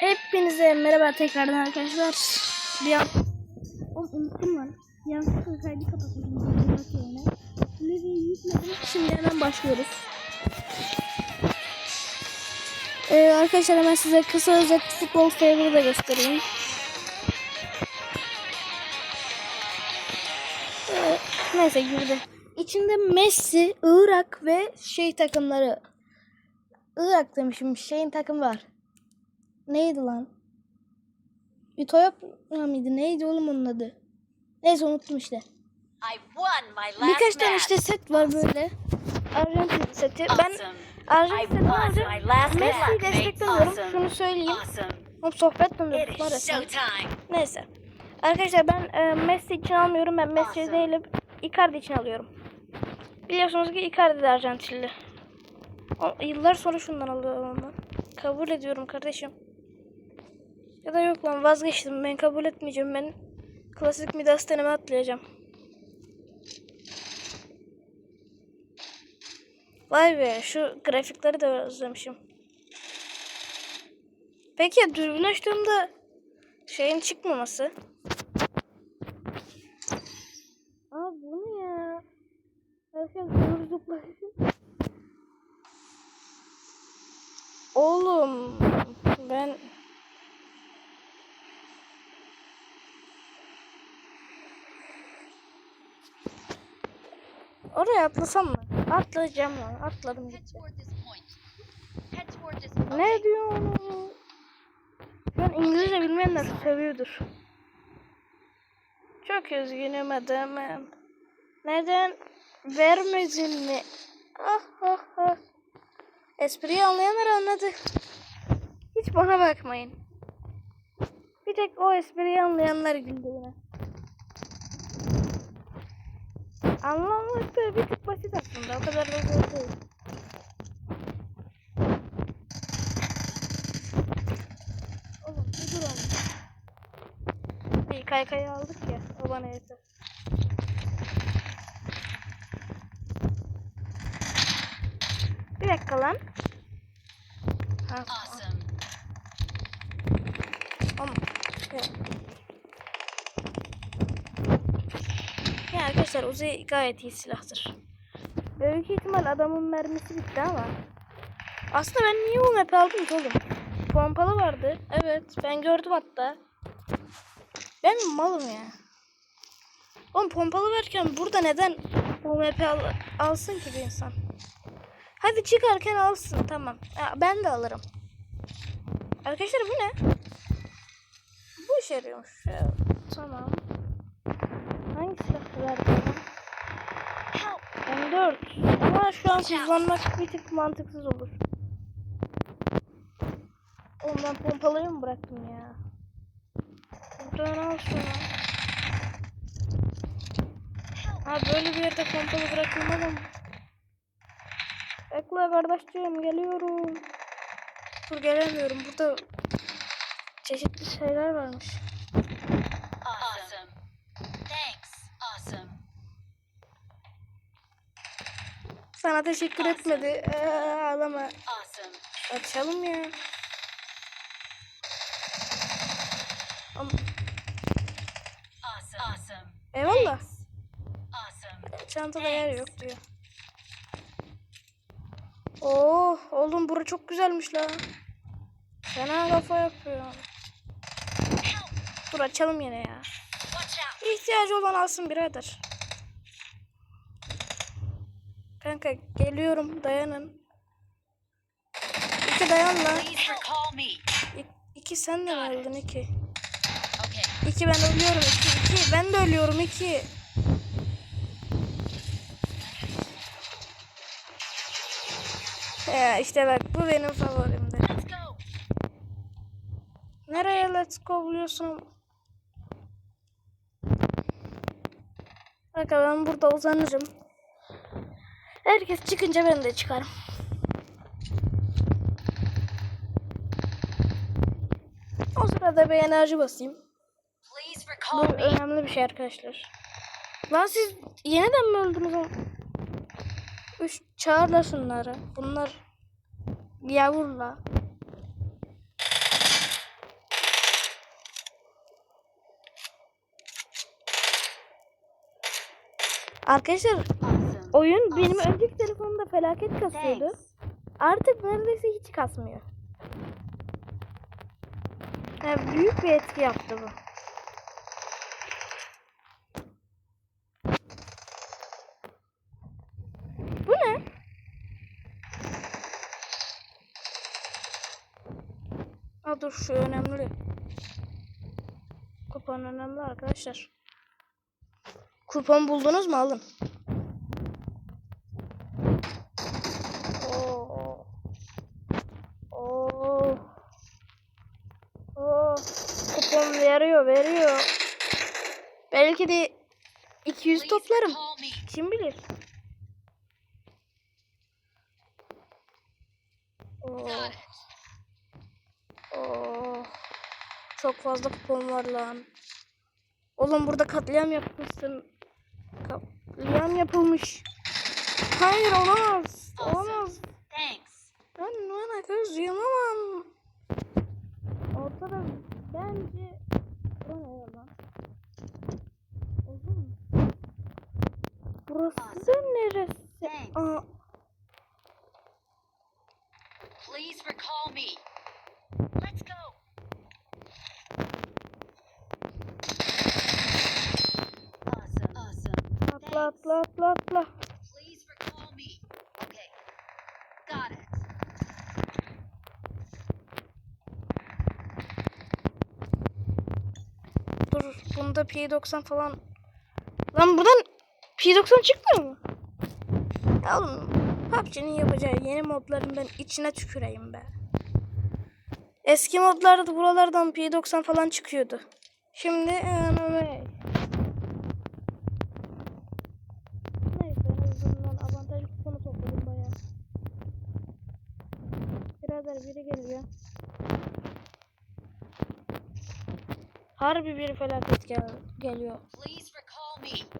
Hepinize merhaba tekrardan arkadaşlar. Bir an... Oğlum unuttum lan. Yanlışlıkla kaydı yerine. Levi'yi yükledim. Şimdi hemen başlıyoruz. Ee, arkadaşlar hemen size kısa özet futbol favor'ı da göstereyim. Ee, neyse girdi. İçinde Messi, Irak ve şey takımları. Irak demişim. Şeyin takımı var. Neydi lan? Ütopya mıydı? Neydi oğlum onun adı? Neyse unuttum işte. Birkaç tane işte set var böyle. Arjantin seti. Ben Awesome. I Arjantin setini won alacağım. my last Messi'yi desteklemiyorum. Awesome. Şunu söyleyeyim. Awesome. Oğlum sohbet showtime. Neyse. Arkadaşlar ben e, Messi için almıyorum. Ben Messi Awesome. değilim. Icardi için alıyorum. Biliyorsunuz ki Icardi de Arjantinli. O, yıllar sonra şundan alıyorum ama. Kabul ediyorum kardeşim. Ya da yok lan vazgeçtim. Ben kabul etmeyeceğim. Ben klasik Midas deneme atlayacağım. Vay be şu grafikleri de özlemişim. Peki ya dürbün açtığımda şeyin çıkmaması? Aa bu ne ya? Herkes zıplaşıyor. Oğlum ben Oraya atlasam mı? Atlayacağım lan. Atladım gitti. Ne diyor onu? An İngilizce bilmeyenler seviyordur. Çok üzgünüm adamım. Neden vermedin mi? Ah ah ah. Espriyi anlayanlar anladı. Hiç bana bakmayın. Bir tek o espriyi anlayanlar güldü yine. Anlamak da bir tık basit aslında. O kadar da zor değil. Oğlum bir dur oğlum. İyi kaykayı aldık ya. O bana yeter. Bir dakika lan. Ha, Awesome. Ama ya. Arkadaşlar Uzi gayet iyi silahtır. Büyük ihtimal adamın mermisi bitti ama. Aslında ben niye o map'i aldım ki oğlum? Pompalı vardı. Evet ben gördüm hatta. Ben malım ya. Oğlum pompalı varken burada neden o map'i al alsın ki bir insan? Hadi çıkarken alsın tamam. Ya, ben de alırım. Arkadaşlar bu ne? Bu işe yarıyormuş. Ya, tamam. Hangi silah bana? M4. Ama şu an kullanmak bir tık mantıksız olur. Oğlum ben mı bıraktım ya? Buradan al şunu. Ha böyle bir yerde pompalı bırakılmaz ama. Bekle kardeşciğim geliyorum. Dur gelemiyorum. Burada çeşitli şeyler varmış. Awesome. Thanks. Awesome. Sana teşekkür etmedi. Ee, ağlama. Açalım ya. Ama, eyvallah. Çantada yer yok diyor. Oh oğlum bura çok güzelmiş la. Fena kafa yapıyor. Dur açalım yine ya. İhtiyacı olan alsın birader. Kanka geliyorum dayanın. İki dayan lan. İ- İki sen de mi öldün iki? İki ben ölüyorum iki iki. Ben de ölüyorum iki. Ya işte bak bu benim favorimdi. Let's go. Nereye let's go buluyorsun? Bak ben burada uzanırım. Herkes çıkınca ben de çıkarım. O sırada bir enerji basayım. Bu önemli bir şey arkadaşlar. Lan siz yeniden mi öldünüz? Üç çağırla şunları. Bunlar yavurla. Arkadaşlar oyun benim önceki telefonumda felaket kasıyordu. Artık neredeyse hiç kasmıyor. Yani büyük bir etki yaptı bu. Bu ne? Aa, dur şu önemli. Kupon önemli arkadaşlar. Kupon buldunuz mu alın. Oo. Oo. Oo. Kupon veriyor, veriyor. Belki de 200 Please toplarım. Kim bilir? İt. Oo. Çok fazla kupon var lan. Oğlum burada katliam yapmışsın. Katliam yapılmış. Hayır olamaz. Olamaz. Thanks. Ben bana göz yumamam. Ortada bence... Bu ne lan? Oğlum. Burası da neresi? Aa, Please recall me. Let's go. Awesome. Awesome. atla atla atla atla. Please recall me. Okay. Got it. Dur bunda P90 falan. Lan buradan P90 çıkmıyor mu? Oğlum PUBG'nin yapacağı yeni modların ben içine tüküreyim be. Eski modlarda buralardan P90 falan çıkıyordu. Şimdi anime. Neyse en azından avantaj kuponu topladım bayağı. Birader biri geliyor. Harbi bir felaket gel geliyor.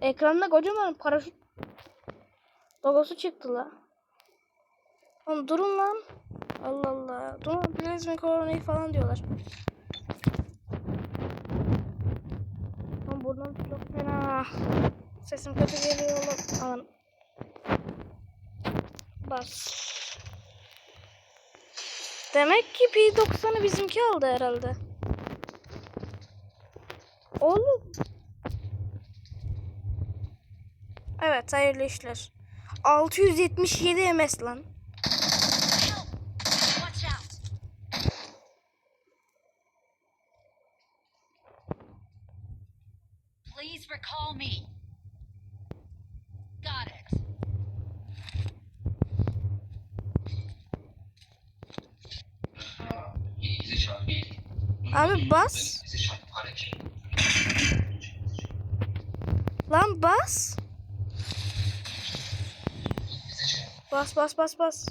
Ekranda kocaman paraşüt logosu çıktı la. Oğlum durun lan. Allah Allah. Durun Blazing Corona'yı falan diyorlar. Oğlum burnum çok fena. Sesim kötü geliyor oğlum. Aman. Bas. Demek ki P90'ı bizimki aldı herhalde. Oğlum Evet hayırlı işler. 677 MS lan. Please recall me. Got it. Abi bas. Lan bas. Bas bas bas bas.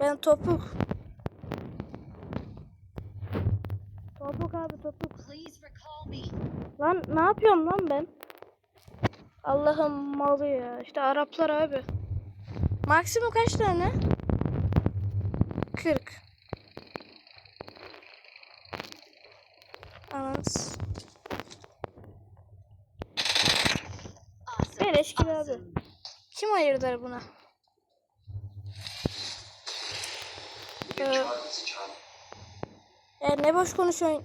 Ben topuk. Topuk abi topuk. Lan ne yapıyorum lan ben? Allah'ım malı ya. İşte Araplar abi. Maksimum kaç tane? 40. Anasını 5 kilo abi. Kim ayırdı buna? Ee, e, ne boş konuşuyorsun?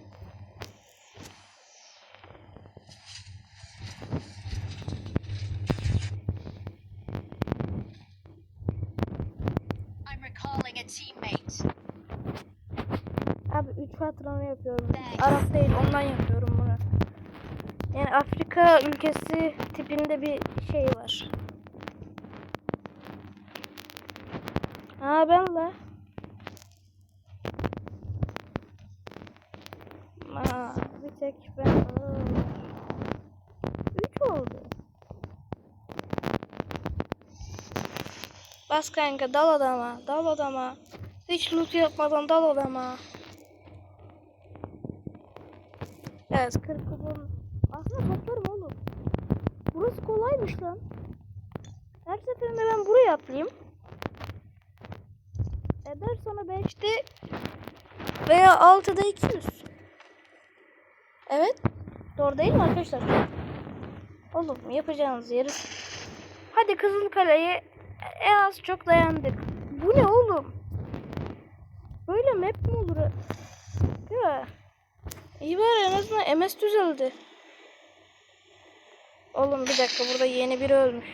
Abi 3 patronu yapıyorum. Arap değil ondan yapıyorum. Yani Afrika ülkesi tipinde bir şey var. Aa ben la. Aa, bir tek ben. 3 oldu. Bas kanka dal adama. Dal adama. Hiç loot yapmadan dal adama. Evet 40 kupon. Aslında toplarım oğlum. Burası kolaymış lan. Her seferinde ben buraya atlayayım. Eder sonra 5'te veya 6'da 200. Evet. Doğru değil mi arkadaşlar? Oğlum yapacağınız yeri. Hadi Kızılkale'ye en az çok dayandık. Bu ne oğlum? Böyle map mi olur? Değil mi? İyi bari en azından MS düzeldi. Oğlum bir dakika burada yeni biri ölmüş.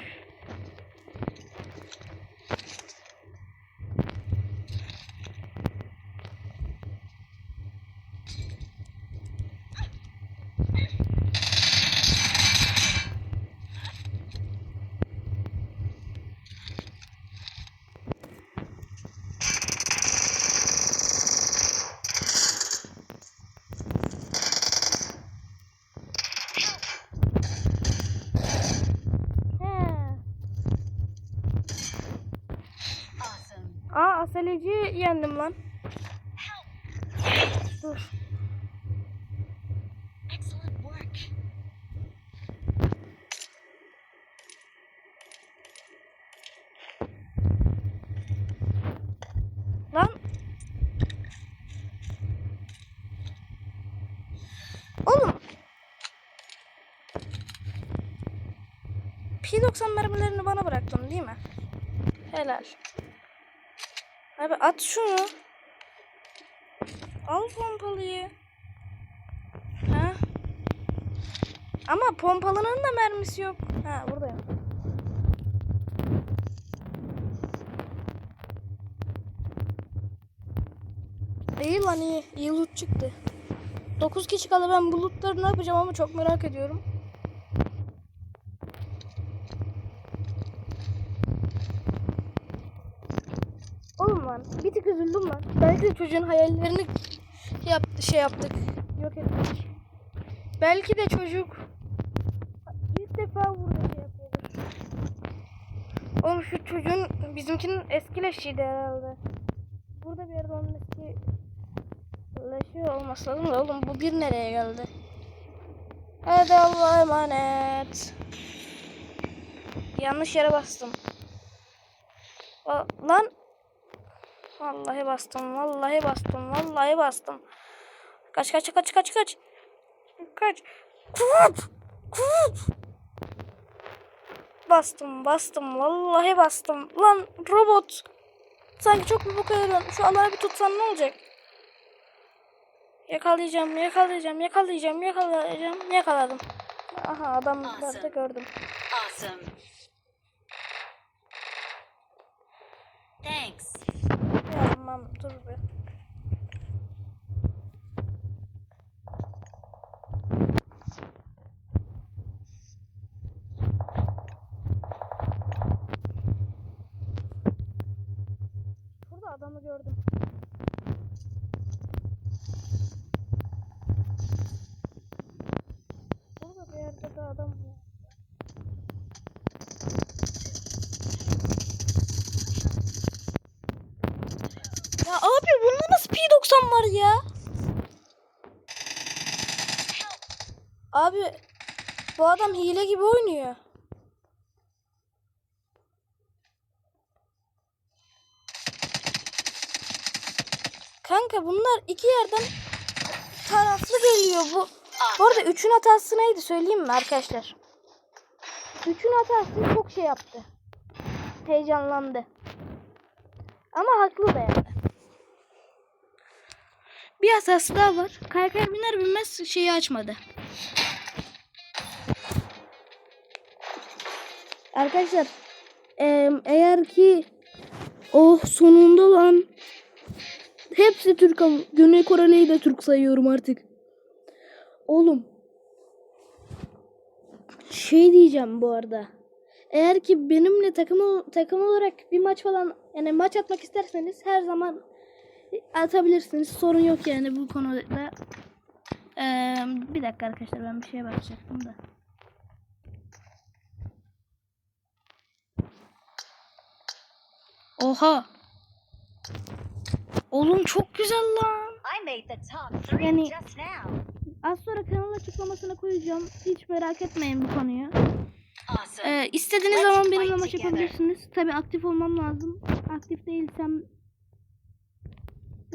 He. Awesome. Aseleci yendim lan. Dur. Lan. Oğlum. P90 mermilerini bana bıraktın değil mi? Helal. Abi at şunu. Al pompalıyı. Ha? Ama pompalının da mermisi yok. Ha buradayım. İyi lan iyi. İyi loot çıktı. 9 kişi kaldı ben bu lootları ne yapacağım ama çok merak ediyorum. Oğlum lan bir tık üzüldüm lan. Belki de çocuğun hayallerini yaptı, şey yaptık. Yok ettik. Belki de çocuk ilk defa burada şey yapıyordur. Oğlum şu çocuğun bizimkinin eski leşiydi herhalde. Burada bir yerde onun eski leşi olması lazım da oğlum bu bir nereye geldi? Hadi Allah'a emanet. Yanlış yere bastım. Va- Lan Vallahi bastım, vallahi bastım, vallahi bastım. Kaç kaç kaç kaç kaç. Kaç. Kup! Kup! Bastım, bastım, vallahi bastım. Lan robot. Sanki çok bir boka yarıyorsun. Şu alağı bir tutsan ne olacak? Yakalayacağım, yakalayacağım, yakalayacağım, yakalayacağım. Yakaladım. Aha adamları da Awesome. gördüm. Awesome. Thanks. Tamam dur bir. Burada adamı gördüm. Burada bir yerde de adam var. 90 var ya. Abi bu adam hile gibi oynuyor. Kanka bunlar iki yerden taraflı geliyor bu. Bu arada üçün hatası neydi söyleyeyim mi arkadaşlar? Üçün hatası çok şey yaptı. Heyecanlandı. Ama haklı da yani. Bir hatası daha var. Kaykay biner binmez şeyi açmadı. Arkadaşlar eğer ki oh sonunda lan hepsi Türk Güney Koreli'yi de Türk sayıyorum artık. Oğlum şey diyeceğim bu arada. Eğer ki benimle takım takım olarak bir maç falan yani maç atmak isterseniz her zaman atabilirsiniz. Sorun yok yani bu konuda. Ee, bir dakika arkadaşlar ben bir şeye bakacaktım da. Oha. Oğlum çok güzel lan. Yani-. Az sonra kanal açıklamasına koyacağım. Hiç merak etmeyin bu konuyu. Ee, istediğiniz zaman benimle maç yapabilirsiniz. Tabi aktif olmam lazım. Aktif değilsem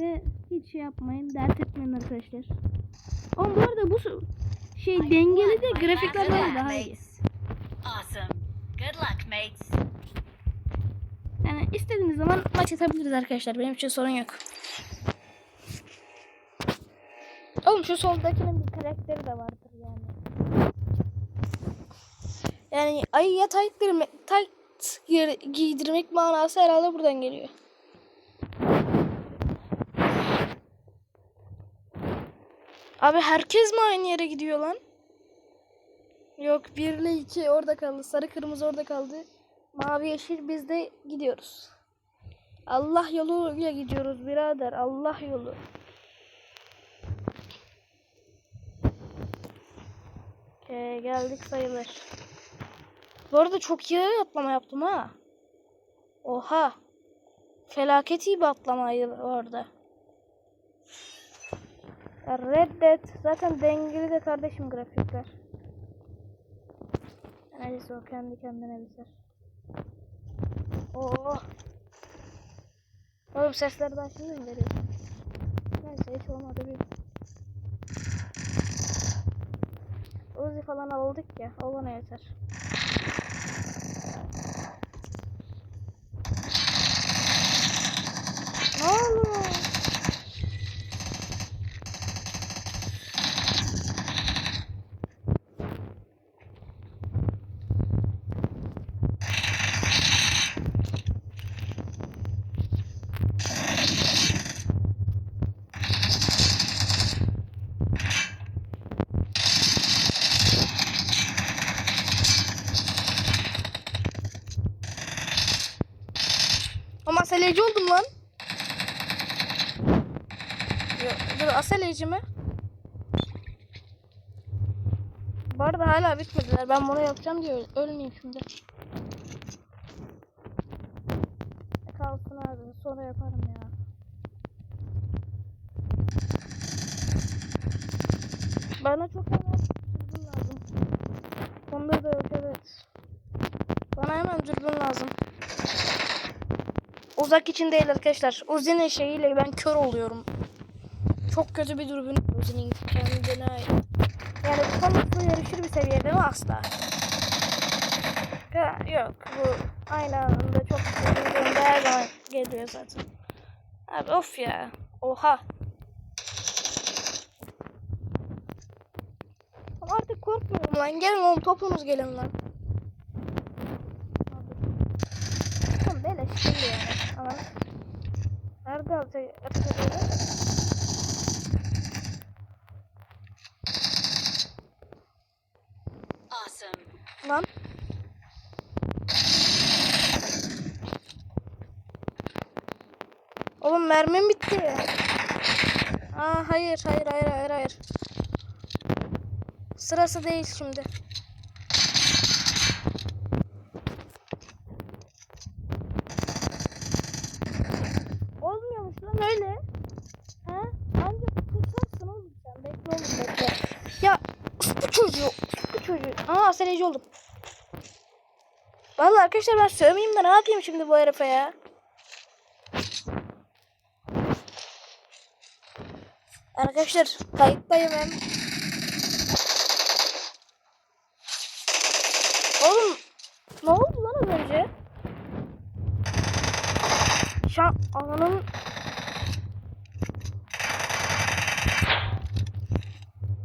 ve hiç şey yapmayın. Dert etmeyin arkadaşlar. Ama bu arada bu şey dengeli de grafikler böyle daha iyi. Awesome. Good luck, mates. Yani istediğimiz zaman maç atabiliriz arkadaşlar. Benim için sorun yok. Oğlum şu soldakinin bir karakteri de vardır yani. Yani ayıya tight giy- giydirmek manası herhalde buradan geliyor. Abi herkes mi aynı yere gidiyor lan? Yok 1 ile 2 orada kaldı. Sarı kırmızı orada kaldı. Mavi yeşil biz de gidiyoruz. Allah yoluyla gidiyoruz birader. Allah yolu. Okey, geldik sayılır. Bu arada çok iyi atlama yaptım ha. Oha. Felaket iyi bir atlamaydı orada. Ya Reddet. Zaten dengeli de kardeşim grafikler. Neyse o kendi kendine biter. Oo. Oğlum sesleri daha şimdi mi veriyorsun? Neyse hiç olmadı bir. Uzi falan aldık ya. O bana yeter. Ama aseleci oldum lan. Yok, dur aseleci mi? Bu arada hala bitmediler. Ben bunu yapacağım diye öl- ölmeyeyim şimdi. E, Kalsın abi. Sonra yaparım ya. Bana çok hemen dürbün lazım. Onda da yok evet. Bana hemen dürbün lazım. Uzak için değil arkadaşlar. Uzi'nin şeyiyle ben kör oluyorum. Çok kötü bir dürbün Uzi'nin kendine ait. Yani konusunda yarışır bir seviyede mi asla? Ya, yok bu aynı anda çok dürbünde her zaman geliyor zaten. Abi of ya. Oha. Artık korkmuyorum lan. Gelin oğlum topunuz gelin lan. Tamam beleş değil yani. Ama nerede atıyor? Awesome. Lan. Oğlum mermim bitti. Aa hayır hayır hayır hayır hayır. Sırası değil şimdi. Olmuyormuş lan öyle. Ha? Ancak tutarsın oğlum sen. Bekle oğlum bekle. Ya bu çocuğu. Bu çocuğu. Aa aseleci oldum. Vallahi arkadaşlar ben sövmeyeyim de ne yapayım şimdi bu herife ya. Arkadaşlar kayıttayım hem. Oğlum ne oldu lan az önce? Şu an alanın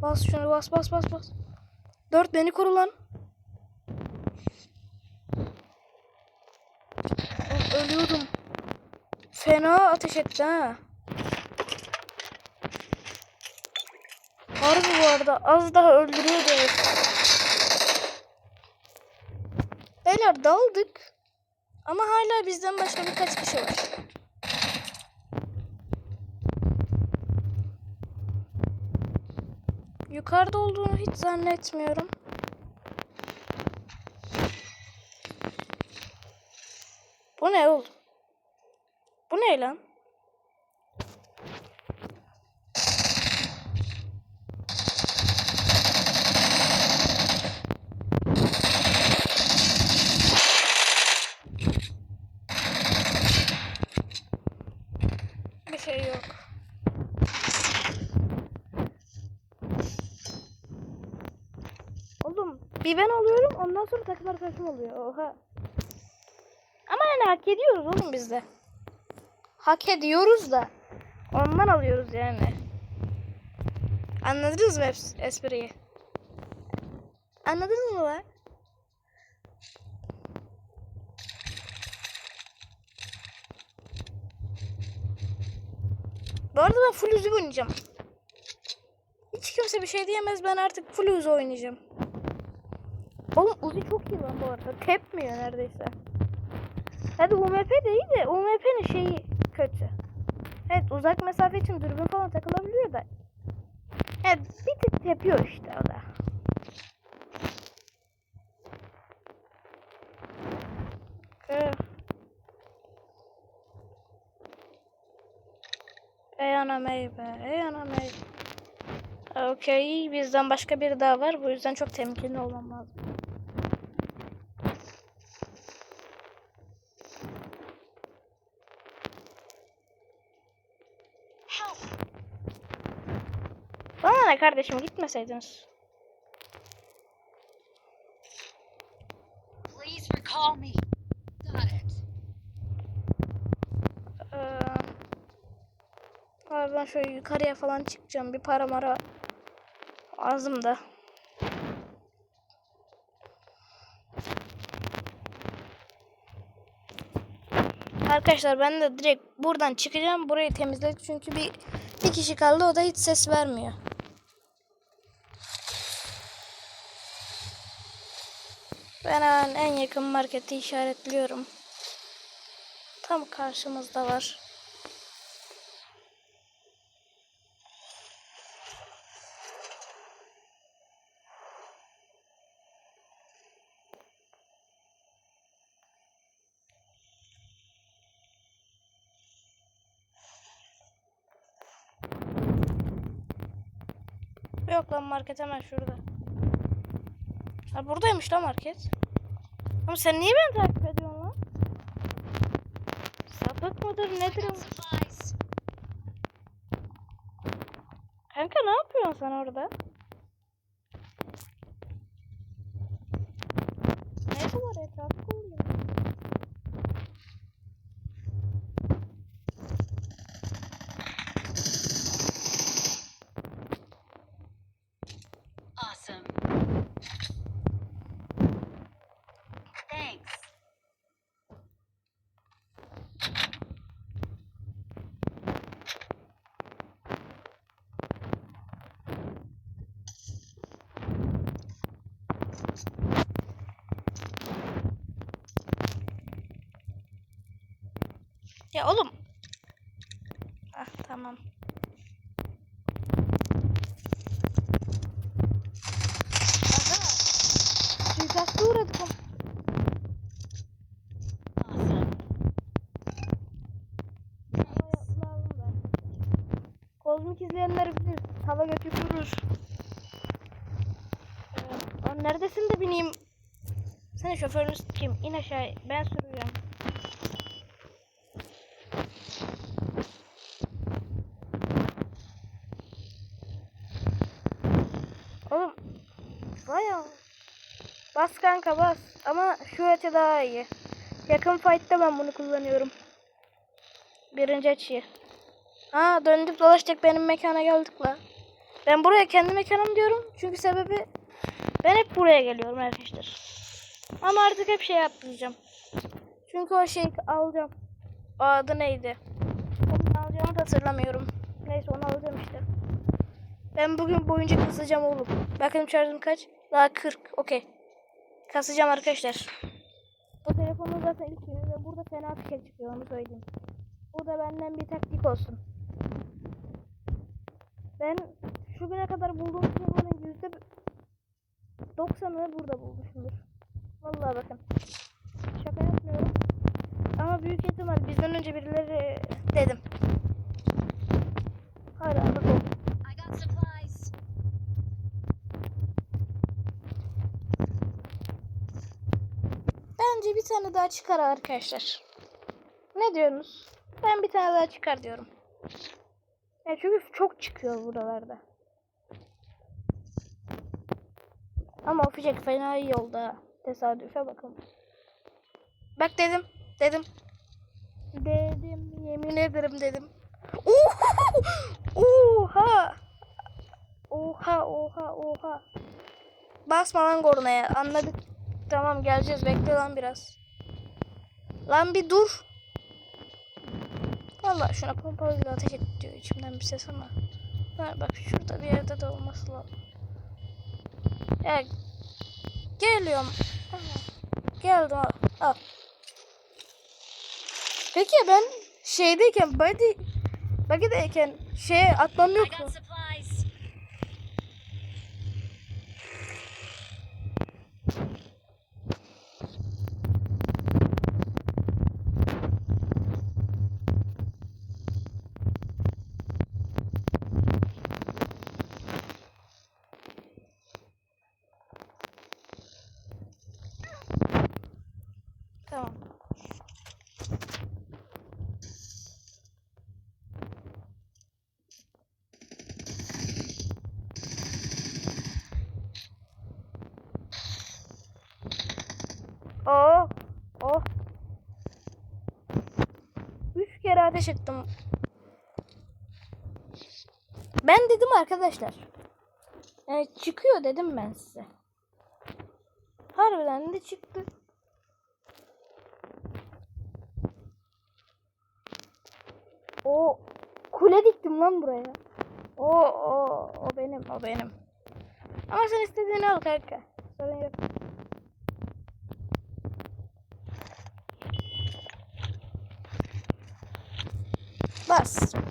Bas şunu bas bas bas bas. Dört beni koru lan. Oğlum, Ölüyordum. Fena ateş etti ha. Harbi bu arada az daha öldürüyordu. Beyler daldık. Ama hala bizden başka birkaç kişi var. Yukarıda olduğunu hiç zannetmiyorum. Bu ne oğlum? Bu ne lan? Bir şey yok. Bir ben oluyorum ondan sonra takım arkadaşım oluyor. Oha. Hak ediyoruz oğlum biz de. Hak ediyoruz da. Ondan alıyoruz yani. Anladınız mı es- espriyi? Anladın mı lan? Bu arada ben full Uzi oynayacağım. Hiç kimse bir şey diyemez ben artık full Uzi oynayacağım. Oğlum Uzi çok iyi lan bu arada. Tepmiyor neredeyse. Hadi UMP de iyi de UMP'nin şeyi kötü. Evet uzak mesafe için dürbün falan takılabiliyor da. Evet bir tık tepiyor işte o da. Ee. Ey anam ey be, ey anam ey. Okey, bizden başka biri daha var. Bu yüzden çok temkinli olmam lazım. Ne kardeşim gitmeseydiniz. Please recall me. Got it. Ee, abi ben şöyle yukarıya falan çıkacağım. Bir para mara lazım da. Arkadaşlar ben de direkt buradan çıkacağım. Burayı temizledik çünkü bir bir kişi kaldı o da hiç ses vermiyor. Ben hemen en yakın marketi işaretliyorum. Tam karşımızda var. Yok lan market hemen şurada. Ha buradaymış lan market. Ama sen niye beni takip ediyorsun lan? Sapık mıdır nedir o? Kanka ne yapıyorsun sen orada? Ne bu var etrafı koyuyor. Awesome. Thanks. Ya oğlum. Ah tamam. Suikasta da. Kozmik izleyenler bilir. Hava götürür. Ee, neredesin de bineyim? Sen şoförünü kim? İn aşağı. Ben sürüyorum. Oğlum. Bayağı. Bas kanka bas. Ama şu açı daha iyi. Yakın fight'ta ben bunu kullanıyorum. Birinci açıyı. Ha döndük dolaştık benim mekana geldik la. Ben buraya kendi mekanım diyorum. Çünkü sebebi ben hep buraya geliyorum arkadaşlar. Ama artık hep şey yapmayacağım. Çünkü o şeyi alacağım. O adı neydi? Onu alacağımı da hatırlamıyorum. Neyse onu alacağım işte. Ben bugün boyunca kasacağım oğlum. Bakın şarjım kaç? Daha 40. Okey. Kasacağım arkadaşlar. Bu telefonun zaten ilk günü ve burada fena fikir çıkıyor onu söyleyeyim. Bu da benden bir taktik olsun. Ben şu güne kadar bulduğum telefonun yüzde 90'ını burada bulmuşumdur. Vallahi bakın. Şaka yapmıyorum. Ama büyük ihtimal bizden önce birileri dedim. Hala bakalım. I got supplies. Bence bir tane daha çıkar arkadaşlar. Ne diyorsunuz? Ben bir tane daha çıkar diyorum. Ya çünkü çok çıkıyor buralarda. Ama o fena iyi oldu. Tesadüfe bakın. Bak dedim. Dedim. Dedim. Yemin ederim dedim. Oha! Oha oha oha. Basma lan kornaya. Anladık. Tamam geleceğiz. Bekle lan biraz. Lan bir dur. Vallahi şuna pompalıyla ateş et diyor içimden bir ses ama. Ha, bak şurada bir yerde de olması lazım. Ya geliyorum. Geldim al. al. Peki ben şeydeyken body body'deyken şeye atmam yok mu? got supplies. Tamam. Oh, oh. Ateş ettim. Ben dedim arkadaşlar. Yani çıkıyor dedim ben size. Harbiden de çıktı. O kule diktim lan buraya. O o o benim o benim. Ama sen istediğini al kanka. Sorun yok. Arkadaşlar,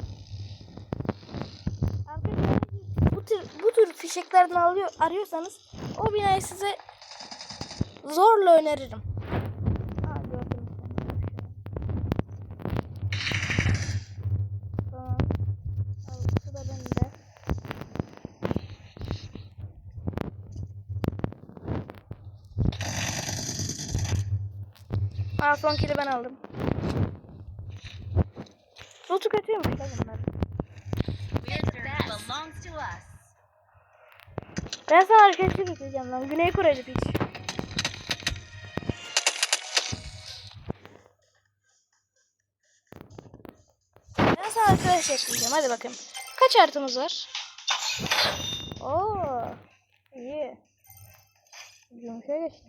Bu tür bu tür fişeklerden alıyor arıyorsanız o binayı size zorla öneririm. Aa, gördüm. Tamam. Al, bu da bende. Aa son kili ben aldım. Ben sana arkadaşlık getireceğim lan. Güney Kore'de piç. Ben sana arkadaş ekleyeceğim. Hadi bakayım. Kaç artımız var? Oo, iyi. Gümüşe geçti.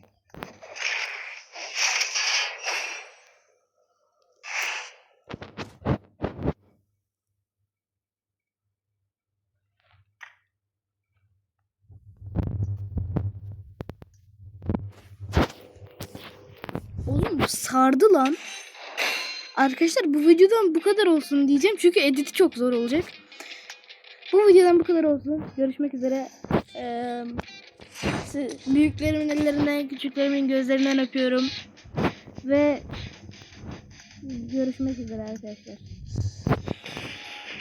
Oğlum bu sardı lan. Arkadaşlar bu videodan bu kadar olsun diyeceğim. Çünkü editi çok zor olacak. Bu videodan bu kadar olsun. Görüşmek üzere. Ee, büyüklerimin ellerinden, küçüklerimin gözlerinden öpüyorum. Ve görüşmek üzere arkadaşlar.